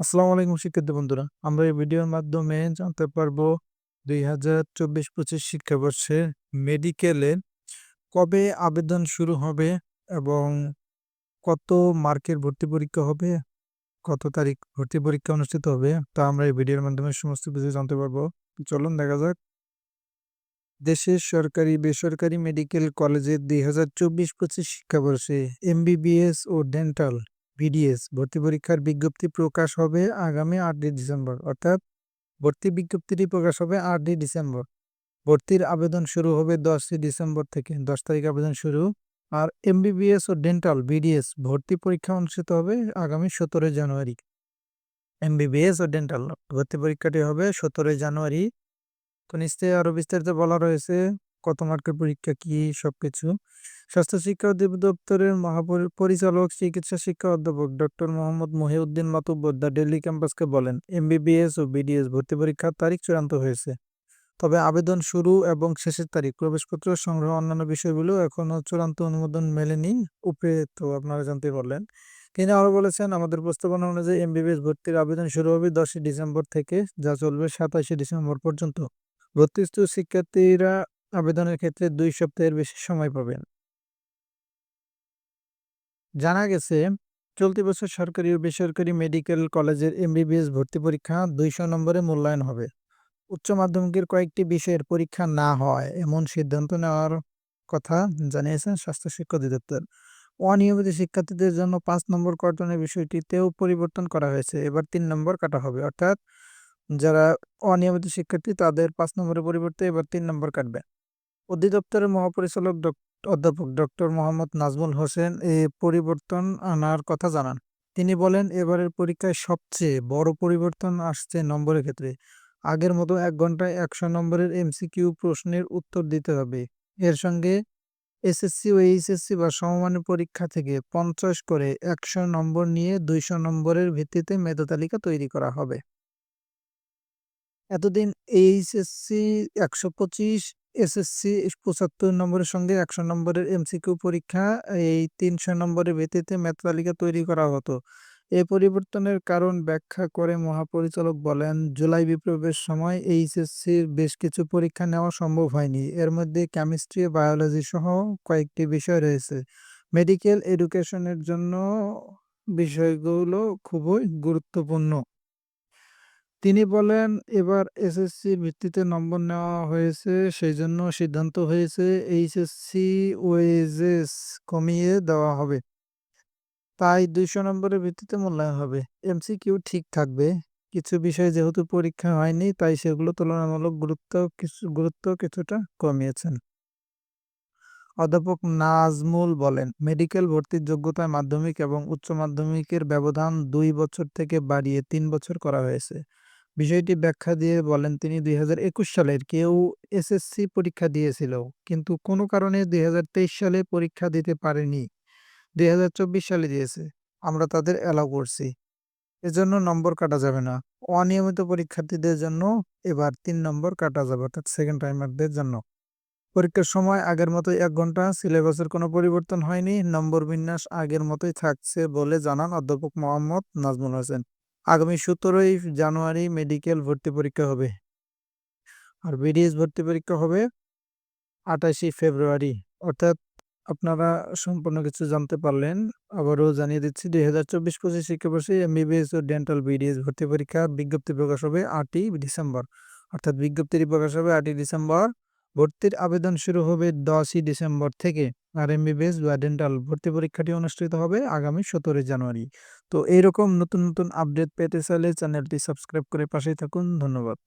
আসসালামু আলাইকুম শিক্ষার্থী বন্ধুরা। আমরা এই ভিডিওর মাধ্যমে জানতে পারব দুই হাজার চব্বিশ পঁচিশ শিক্ষাবর্ষে মেডিকেলে কবে আবেদন শুরু হবে এবং কত মার্কের ভর্তি পরীক্ষা হবে, কত তারিখ ভর্তি পরীক্ষা অনুষ্ঠিত হবে, তা আমরা এই ভিডিওর মাধ্যমে সমস্ত কিছু জানতে পারব। চলুন দেখা যাক। দেশের সরকারি, বেসরকারি মেডিকেল কলেজে দুই হাজার চব্বিশ পঁচিশ শিক্ষাবর্ষে এমবিবিএস ও ডেন্টাল বিডিএস ভর্তি পরীক্ষার বিজ্ঞপ্তি প্রকাশ হবে আগামী আটই ডিসেম্বর, অর্থাৎ ভর্তি বিজ্ঞপ্তিটি প্রকাশ হবে আটই ডিসেম্বর। ভর্তির আবেদন শুরু হবে দশই ডিসেম্বর থেকে, দশ তারিখ আবেদন শুরু। আর এমবিবিএস ও ডেন্টাল বিডিএস ভর্তি পরীক্ষা অনুষ্ঠিত হবে আগামী সতেরোই জানুয়ারি। এমবিবিএস ও ডেন্টাল ভর্তি পরীক্ষাটি হবে সতেরোই জানুয়ারি। তো নিশ্চয়ই আরও বিস্তারিত বলা রয়েছে। কত মার্কের পরীক্ষা কি, সবকিছু। স্বাস্থ্য শিক্ষা অধিদপ্তরের মহাপরিচালক, চিকিৎসা শিক্ষা অধ্যাপক doctor Mohammad Mohiuddin Matubbar the Daily ক্যাম্পাসকে বলেন, এমবিবিএস ও বিডিএস ভর্তি পরীক্ষার তারিখ চূড়ান্ত হয়েছে। তবে আবেদন শুরু এবং শেষের তারিখ, প্রবেশপত্র সংগ্রহ অন্যান্য বিষয়গুলো এখনও চূড়ান্ত অনুমোদন মেলেনি উপরে তো আপনারা জানতে পারলেন। তিনি আরও বলেছেন, আমাদের প্রস্তাবনা অনুযায়ী এমবিবিএস ভর্তির আবেদন শুরু হবে দশই ডিসেম্বর থেকে, যা চলবে সাতাশে ডিসেম্বর পর্যন্ত। ভর্তিস্থ শিক্ষার্থীরা আবেদনের ক্ষেত্রে দুই সপ্তাহের বেশি সময় পাবেন। জানা গেছে, চলতি বছর সরকারি ও বেসরকারি মেডিকেল কলেজের এমবিবিএস ভর্তি পরীক্ষা দুইশো নম্বরে মূল্যায়ন হবে। উচ্চ মাধ্যমিকের কয়েকটি বিষয়ের পরীক্ষা না হয় এমন সিদ্ধান্ত নেওয়ার কথা জানিয়েছেন স্বাস্থ্য শিক্ষা অধিদপ্তর। অনিয়মিত শিক্ষার্থীদের জন্য পাঁচ নম্বর কর্তনের বিষয়টিতেও পরিবর্তন করা হয়েছে। এবার তিন নম্বর কাটা হবে। অর্থাৎ, যারা অনিয়মিত শিক্ষার্থী তাদের পাঁচ নম্বরের পরিবর্তে এবার তিন নম্বর কাটবে। অধিদপ্তরের মহাপরিচালক অধ্যাপক ডক্টর মোহাম্মদ নাজমুল হোসেন এ পরিবর্তন আনার কথা জানান। তিনি বলেন, এবারের পরীক্ষায় সবচেয়ে বড় পরিবর্তন আসছে নম্বরের ক্ষেত্রে। আগের মতো এক ঘন্টায় একশো নম্বরের এমসিকিউ প্রশ্নের উত্তর দিতে হবে। এর সঙ্গে এসএসসি ও এইচএসসি বা সমমানের পরীক্ষা থেকে পঞ্চাশ করে একশো নম্বর নিয়ে দুইশো নম্বরের ভিত্তিতে মেধা তালিকা তৈরি করা হবে। এতদিন এইচএসসি একশো পঁচিশ এসএসসি পঁচাত্তর নম্বরের সঙ্গে একশো নম্বরের এমসিকিউ পরীক্ষা, এই তিনশো নম্বরের ভিত্তিতে মেধা তালিকা তৈরি করা হতো। এ পরিবর্তনের কারণ ব্যাখ্যা করে মহাপরিচালক বলেন, জুলাই বিপ্লবের সময় এইচএসসির বেশ কিছু পরীক্ষা নেওয়া সম্ভব হয়নি। এর মধ্যে কেমিস্ট্রি, বায়োলজি সহ কয়েকটি বিষয় রয়েছে। মেডিকেল এডুকেশনের জন্য বিষয়গুলো খুবই গুরুত্বপূর্ণ। তিনি বলেন, এবার এসএসসি ভিত্তিতে নম্বর নেওয়া হয়েছে সেই জন্য সিদ্ধান্ত হয়েছে এইচএসসি ওয়েজেস কমিয়ে দেওয়া হবে। তাই দুইশো নম্বরের ভিত্তিতে মূল্যায়ন হবে। এমসিকিউ ঠিক থাকবে। কিছু বিষয় যেহেতু পরীক্ষা হয়নি, তাই সেগুলো তুলনামূলক গুরুত্ব কিছু, গুরুত্ব কিছুটা কমিয়েছেন। অধ্যাপক নাজমুল বলেন, মেডিকেল ভর্তির যোগ্যতায় মাধ্যমিক এবং উচ্চ মাধ্যমিকের ব্যবধান দুই বছর থেকে বাড়িয়ে তিন বছর করা হয়েছে। বিষয়টি ব্যাখ্যা দিয়ে বলেন তিনি দুই হাজার একুশ সালের কেউ এসএসসি পরীক্ষা দিয়েছিল, কিন্তু কোনো কারণে দুই সালে পরীক্ষা দিতে পারেনি। দুই সালে দিয়েছে, আমরা তাদের অ্যালাউ করছি। এজন্য নম্বর কাটা যাবে না। অনিয়মিত পরীক্ষার্থীদের জন্য এবার তিন নম্বর কাটা যাবে, অর্থাৎ সেকেন্ড টাইমারদের জন্য। পরীক্ষার সময় আগের মতো এক ঘণ্টা, সিলেবাসের কোনো পরিবর্তন হয়নি, নম্বর বিন্যাস আগের মতোই থাকছে বলে জানান অধ্যাপক মোহাম্মদ নাজমুল হোসেন। আগামী সতেরোই জানুয়ারি মেডিকেল ভর্তি পরীক্ষা হবে। আর বিডিএস ভর্তি পরীক্ষা হবে আঠাশে ফেব্রুয়ারি। অর্থাৎ আপনারা সম্পূর্ণ কিছু জানতে পারলেন। আবারও জানিয়ে দিচ্ছি, দুই হাজার চব্বিশ পঁচিশ শিক্ষাবর্ষে এমবিবিএস ও ডেন্টাল বিডিএস ভর্তি পরীক্ষা বিজ্ঞপ্তি প্রকাশ হবে আটই ডিসেম্বর। অর্থাৎ বিজ্ঞপ্তিটি প্রকাশ হবে আটই ডিসেম্বর। ভর্তির আবেদন শুরু হবে দশই ডিসেম্বর থেকে। আর এমবিবিএস বা ডেন্টাল ভর্তি পরীক্ষাটি অনুষ্ঠিত হবে আগামী সতেরোই জানুয়ারি। তো এইরকম নতুন নতুন আপডেট পেতে চাইলে চ্যানেলটি সাবস্ক্রাইব করে পাশেই থাকুন। ধন্যবাদ।